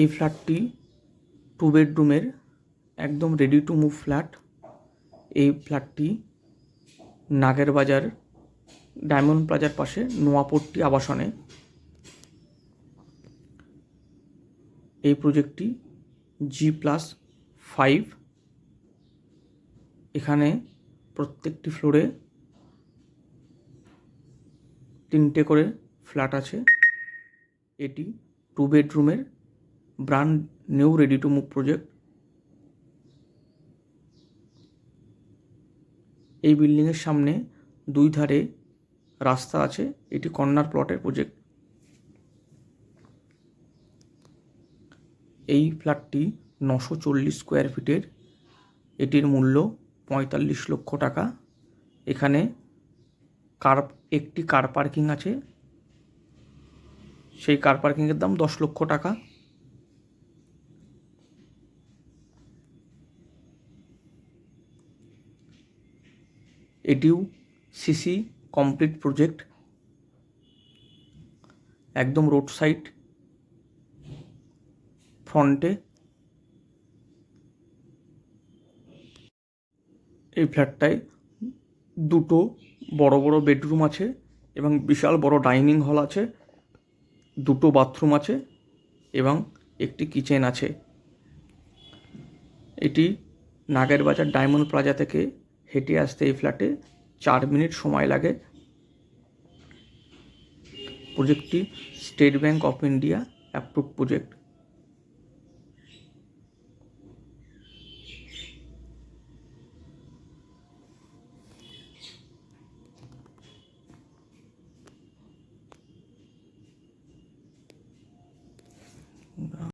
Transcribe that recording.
এই ফ্ল্যাটটি টু বেডরুমের, একদম রেডি টু মুভ ফ্ল্যাট এই ফ্ল্যাটটি নাগের বাজার, ডায়মন্ড প্লাজার পাশে নোয়াপট্টি আবাসনে। এই প্রজেক্টটি জি প্লাস ফাইভ এখানে প্রত্যেকটি ফ্লোরে তিনটে করে ফ্ল্যাট আছে। এটি টু বেডরুমের brand new ready to move project এই বিল্ডিংয়ের সামনে দুই ধারে রাস্তা আছে, এটি কর্নার প্লটের প্রজেক্ট এই ফ্ল্যাটটি নশো চল্লিশ স্কোয়ার ফিটের এটির মূল্য পঁয়তাল্লিশ লক্ষ টাকা। এখানে কার একটি কার পার্কিং আছে। সেই কার পার্কিংয়ের দাম দশ লক্ষ টাকা। এটিও সিসি কমপ্লিট প্রজেক্ট, একদম রোড সাইড, ফ্রন্টে। এই ফ্ল্যাটটায় দুটো বড় বড় বেডরুম আছে এবং বিশাল বড় ডাইনিং হল আছে, দুটো বাথরুম আছে এবং একটি কিচেন আছে। এটি নাগের বাজার ডায়মন্ড প্লাজা থেকে হেঁটে আসতে এই ফ্ল্যাটে চার মিনিট সময় লাগে। প্রজেক্টটি State Bank of India approve project